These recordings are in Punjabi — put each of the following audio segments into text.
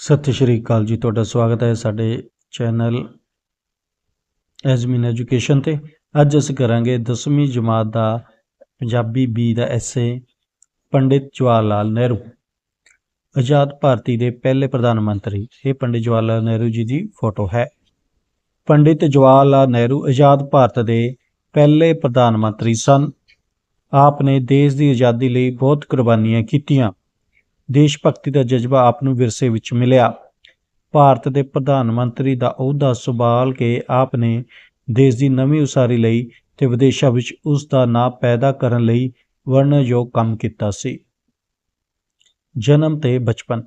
ਸਤਿ ਸ਼੍ਰੀ ਅਕਾਲ ਜੀ, ਤੁਹਾਡਾ ਸਵਾਗਤ ਹੈ ਸਾਡੇ ਚੈਨਲ ਐਜ਼ਮਿਨ ਐਜੂਕੇਸ਼ਨ ਤੇ। ਅੱਜ ਅਸੀਂ ਕਰਾਂਗੇ 10ਵੀਂ ਜਮਾਤ ਦਾ ਪੰਜਾਬੀ ਬੀ ਦਾ ਐਸੇ ਪੰਡਿਤ ਜਵਾਹਰ ਲਾਲ ਨਹਿਰੂ। ਆਜ਼ਾਦ ਭਾਰਤੀ ਦੇ ਪਹਿਲੇ ਪ੍ਰਧਾਨ ਮੰਤਰੀ, ਇਹ ਪੰਡਿਤ ਜਵਾਹਰ ਲਾਲ ਨਹਿਰੂ ਜੀ ਦੀ ਫੋਟੋ ਹੈ। ਪੰਡਿਤ ਜਵਾਹਰ ਲਾਲ ਨਹਿਰੂ ਆਜ਼ਾਦ ਭਾਰਤ ਦੇ ਪਹਿਲੇ ਪ੍ਰਧਾਨ ਮੰਤਰੀ ਸਨ। ਆਪ ਨੇ ਦੇਸ਼ ਦੀ ਆਜ਼ਾਦੀ ਲਈ ਬਹੁਤ ਕੁਰਬਾਨੀਆਂ ਕੀਤੀਆਂ। ਦੇਸ਼ ਭਗਤੀ ਦਾ ਜਜ਼ਬਾ ਆਪ ਨੂੰ ਵਿਰਸੇ ਵਿੱਚ ਮਿਲਿਆ। ਭਾਰਤ ਦੇ ਪ੍ਰਧਾਨ ਮੰਤਰੀ ਦਾ ਅਹੁਦਾ ਸੰਭਾਲ ਕੇ ਆਪ ਨੇ ਦੇਸ਼ ਦੀ ਨਵੀਂ ਉਸਾਰੀ ਲਈ ਤੇ ਵਿਦੇਸ਼ਾਂ ਵਿੱਚ ਉਸ ਦਾ ਨਾਂ ਪੈਦਾ ਕਰਨ ਲਈ ਵਰਣਨਯੋਗ ਕੰਮ ਕੀਤਾ ਸੀ। ਜਨਮ ਤੇ ਬਚਪਨ।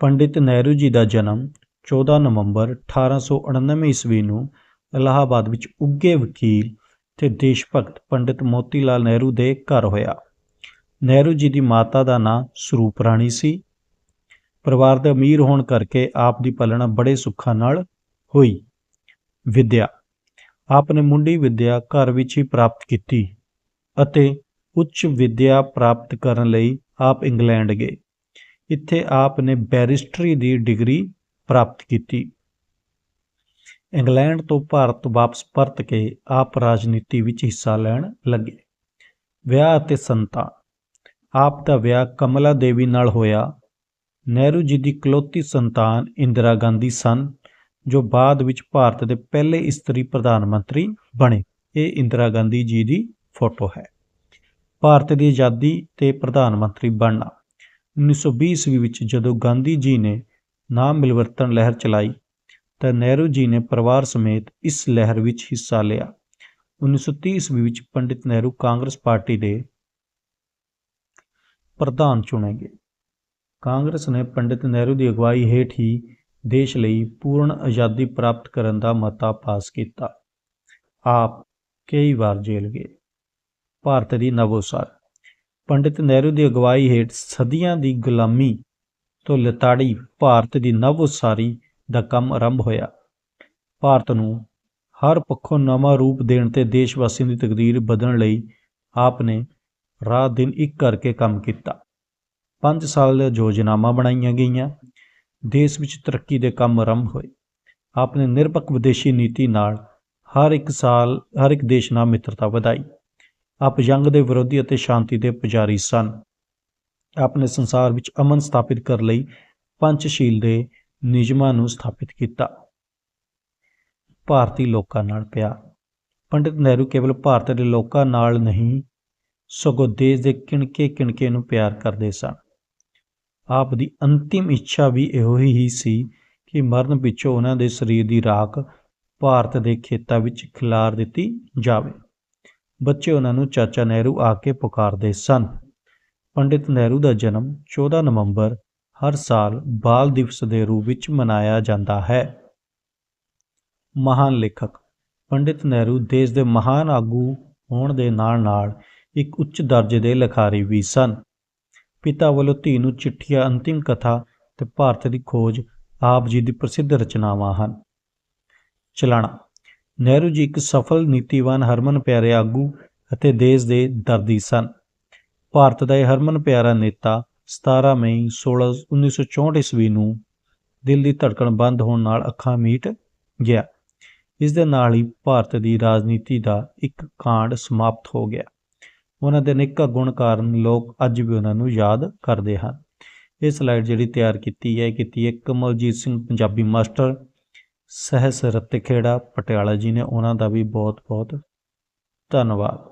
ਪੰਡਿਤ ਨਹਿਰੂ ਜੀ ਦਾ ਜਨਮ 14 ਨਵੰਬਰ 1899 ਈਸਵੀ ਨੂੰ ਇਲਾਹਾਬਾਦ ਵਿੱਚ ਉੱਗੇ ਵਕੀਲ ਤੇ ਦੇਸ਼ ਭਗਤ ਪੰਡਿਤ ਮੋਤੀ ਲਾਲ ਨਹਿਰੂ ਦੇ ਘਰ ਹੋਇਆ। ਨਹਿਰੂ ਜੀ ਦੀ ਮਾਤਾ ਦਾ ਨਾਂ ਸਰੂਪ ਰਾਣੀ ਸੀ। ਪਰਿਵਾਰ ਦੇ ਅਮੀਰ ਹੋਣ ਕਰਕੇ ਆਪ ਦੀ ਪਾਲਣਾ ਬੜੇ ਸੁੱਖਾਂ ਨਾਲ ਹੋਈ। ਵਿਦਿਆ। ਆਪ ਨੇ ਮੁੰਡੀ ਵਿਦਿਆ ਘਰ ਵਿੱਚ ਹੀ ਪ੍ਰਾਪਤ ਕੀਤੀ ਅਤੇ ਉੱਚ ਵਿਦਿਆ ਪ੍ਰਾਪਤ ਕਰਨ ਲਈ ਆਪ ਇੰਗਲੈਂਡ ਗਏ। ਇੱਥੇ ਆਪ ਨੇ ਬੈਰਿਸਟਰੀ ਦੀ ਡਿਗਰੀ ਪ੍ਰਾਪਤ ਕੀਤੀ। ਇੰਗਲੈਂਡ ਤੋਂ ਭਾਰਤ ਵਾਪਸ ਪਰਤ ਕੇ ਆਪ ਰਾਜਨੀਤੀ ਵਿੱਚ ਹਿੱਸਾ ਲੈਣ ਲੱਗੇ। ਵਿਆਹ ਅਤੇ ਸੰਤਾਨ। ਆਪ ਦਾ ਵਿਆਹ ਕਮਲਾ ਦੇਵੀ ਨਾਲ ਹੋਇਆ। ਨਹਿਰੂ ਜੀ ਦੀ ਇਕਲੌਤੀ ਸੰਤਾਨ ਇੰਦਰਾ ਗਾਂਧੀ ਸਨ, ਜੋ ਬਾਅਦ ਵਿੱਚ ਭਾਰਤ ਦੇ ਪਹਿਲੇ ਇਸਤਰੀ ਪ੍ਰਧਾਨ ਮੰਤਰੀ ਬਣੇ। ਇਹ ਇੰਦਰਾ ਗਾਂਧੀ ਜੀ ਦੀ ਫੋਟੋ ਹੈ। ਭਾਰਤ ਦੀ ਆਜ਼ਾਦੀ ਤੇ ਪ੍ਰਧਾਨ ਮੰਤਰੀ ਬਣਨਾ। 1920 ਈਸਵੀ ਵਿੱਚ ਜਦੋਂ ਗਾਂਧੀ ਜੀ ਨੇ ਨਾਮ ਮਿਲਵਰਤਨ ਲਹਿਰ ਚਲਾਈ, ਤਾਂ ਨਹਿਰੂ ਜੀ ਨੇ ਪਰਿਵਾਰ ਸਮੇਤ ਇਸ ਲਹਿਰ ਵਿੱਚ ਹਿੱਸਾ ਲਿਆ। 1930 ਈਸਵੀ ਵਿੱਚ ਪੰਡਿਤ ਨਹਿਰੂ ਕਾਂਗਰਸ ਪਾਰਟੀ ਦੇ ਪ੍ਰਧਾਨ ਚੁਣੇ ਗਏ ਕਾਂਗਰਸ ਨੇ ਪੰਡਿਤ ਨਹਿਰੂ ਦੀ ਅਗਵਾਈ ਹੇਠ ਹੀ ਦੇਸ਼ ਲਈ ਪੂਰਨ ਆਜ਼ਾਦੀ ਪ੍ਰਾਪਤ ਕਰਨ ਦਾ ਮਤਾ ਪਾਸ ਕੀਤਾ। ਆਪ ਕਈ ਵਾਰ ਜੇਲ੍ਹ ਗਏ। ਭਾਰਤ ਦੀ ਨਵੋਸਾਰ। ਪੰਡਿਤ ਨਹਿਰੂ ਦੀ ਅਗਵਾਈ ਹੇਠ ਸਦੀਆਂ ਦੀ ਗੁਲਾਮੀ ਤੋਂ ਲਤਾੜੀ ਭਾਰਤ ਦੀ ਨਵੋਸਾਰੀ ਦਾ ਕੰਮ ਆਰੰਭ ਹੋਇਆ। ਭਾਰਤ ਨੂੰ ਹਰ ਪੱਖੋਂ ਨਵਾਂ ਰੂਪ ਦੇਣ ਤੇ ਦੇਸ਼ ਵਾਸੀਆਂ ਦੀ ਤਕਦੀਰ ਬਦਲਣ ਲਈ ਆਪ ਨੇ ਰਾਤ ਦਿਨ ਇੱਕ ਕਰਕੇ ਕੰਮ ਕੀਤਾ। 5 ਸਾਲ ਦੀਆਂ ਯੋਜਨਾਵਾਂ ਬਣਾਈਆਂ ਗਈਆਂ। ਦੇਸ਼ ਵਿੱਚ ਤਰੱਕੀ ਦੇ ਕੰਮ ਆਰੰਭ ਹੋਏ। ਆਪ ਨੇ ਨਿਰਪੱਖ ਵਿਦੇਸ਼ੀ ਨੀਤੀ ਨਾਲ ਹਰ ਇੱਕ ਸਾਲ, ਹਰ ਇੱਕ ਦੇਸ਼ ਨਾਲ ਮਿੱਤਰਤਾ ਵਧਾਈ। ਆਪ ਜੰਗ ਦੇ ਵਿਰੋਧੀ ਅਤੇ ਸ਼ਾਂਤੀ ਦੇ ਪੁਜਾਰੀ ਸਨ। ਆਪ ਸੰਸਾਰ ਵਿੱਚ ਅਮਨ ਸਥਾਪਿਤ ਕਰਨ ਲਈ ਪੰਚਸ਼ੀਲ ਦੇ ਨਿਯਮਾਂ ਨੂੰ ਸਥਾਪਿਤ ਕੀਤਾ। ਭਾਰਤੀ ਲੋਕਾਂ ਨਾਲ ਪਿਆਰ ਪੰਡਿਤ ਨਹਿਰੂ ਕੇਵਲ ਭਾਰਤ ਦੇ ਲੋਕਾਂ ਨਾਲ ਨਹੀਂ, ਸਗੋਂ ਦੇਸ਼ ਦੇ ਕਿਣਕੇ ਕਿਣਕੇ ਨੂੰ ਪਿਆਰ ਕਰਦੇ ਸਨ। ਆਪ ਦੀ ਅੰਤਿਮ ਇੱਛਾ ਵੀ ਇਹੋ ਹੀ ਸੀ ਕਿ ਮਰਨ ਪਿੱਛੋਂ ਉਹਨਾਂ ਦੇ ਸਰੀਰ ਦੀ ਰਾਖ ਭਾਰਤ ਦੇ ਖੇਤਾਂ ਵਿੱਚ ਖਿਲਾਰ ਦਿੱਤੀ ਜਾਵੇ। ਬੱਚੇ ਉਹਨਾਂ ਨੂੰ ਚਾਚਾ ਨਹਿਰੂ ਆ ਕੇ ਪੁਕਾਰਦੇ ਸਨ। ਪੰਡਿਤ ਨਹਿਰੂ ਦਾ ਜਨਮ 14 ਨਵੰਬਰ ਹਰ ਸਾਲ ਬਾਲ ਦਿਵਸ ਦੇ ਰੂਪ ਵਿੱਚ ਮਨਾਇਆ ਜਾਂਦਾ ਹੈ। ਮਹਾਨ ਲੇਖਕ ਪੰਡਿਤ ਨਹਿਰੂ ਦੇਸ਼ ਦੇ ਮਹਾਨ ਆਗੂ ਹੋਣ ਦੇ ਨਾਲ-ਨਾਲ ਇੱਕ ਉੱਚ ਦਰਜੇ ਦੇ ਲਿਖਾਰੀ ਵੀ ਸਨ। ਪਿਤਾ ਵੱਲੋਂ ਧੀ ਨੂੰ ਚਿੱਠੀਆਂ, ਅੰਤਿਮ ਕਥਾ ਤੇ ਭਾਰਤ ਦੀ ਖੋਜ ਆਪ ਜੀ ਦੀ ਪ੍ਰਸਿੱਧ ਰਚਨਾਵਾਂ ਹਨ। ਚਲਾਣਾ। ਨਹਿਰੂ ਜੀ ਇੱਕ ਸਫਲ ਨੀਤੀਵਾਨ ਹਰਮਨ ਪਿਆਰੇ ਆਗੂ ਅਤੇ ਦੇਸ਼ ਦੇ ਦਰਦੀ ਸਨ। ਭਾਰਤ ਦਾ ਇਹ ਹਰਮਨ ਪਿਆਰਾ ਨੇਤਾ 17 ਮਈ 16 1964 ਈਸਵੀ ਨੂੰ ਦਿਲ ਦੀ ਧੜਕਣ ਬੰਦ ਹੋਣ ਨਾਲ ਅੱਖਾਂ ਮੀਟ ਗਿਆ। ਇਸ ਦੇ ਨਾਲ ਹੀ ਭਾਰਤ ਦੀ ਰਾਜਨੀਤੀ ਦਾ ਇੱਕ ਕਾਂਡ ਸਮਾਪਤ ਹੋ ਗਿਆ। ਉਹਨਾਂ ਦੇ ਨਿੱਕਾ ਗੁਣ ਕਾਰਨ ਲੋਕ ਅੱਜ ਵੀ ਉਹਨਾਂ ਨੂੰ ਯਾਦ ਕਰਦੇ ਹਨ। ਇਹ ਸਲਾਈਡ ਜਿਹੜੀ ਤਿਆਰ ਕੀਤੀ ਹੈ ਕੀਤੀ ਹੈ ਕਮਲਜੀਤ ਸਿੰਘ, ਪੰਜਾਬੀ ਮਾਸਟਰ ਸਹਿਸ ਰਤਖੇੜਾ ਪਟਿਆਲਾ ਜੀ ਨੇ। ਉਹਨਾਂ ਦਾ ਵੀ ਬਹੁਤ ਬਹੁਤ ਧੰਨਵਾਦ।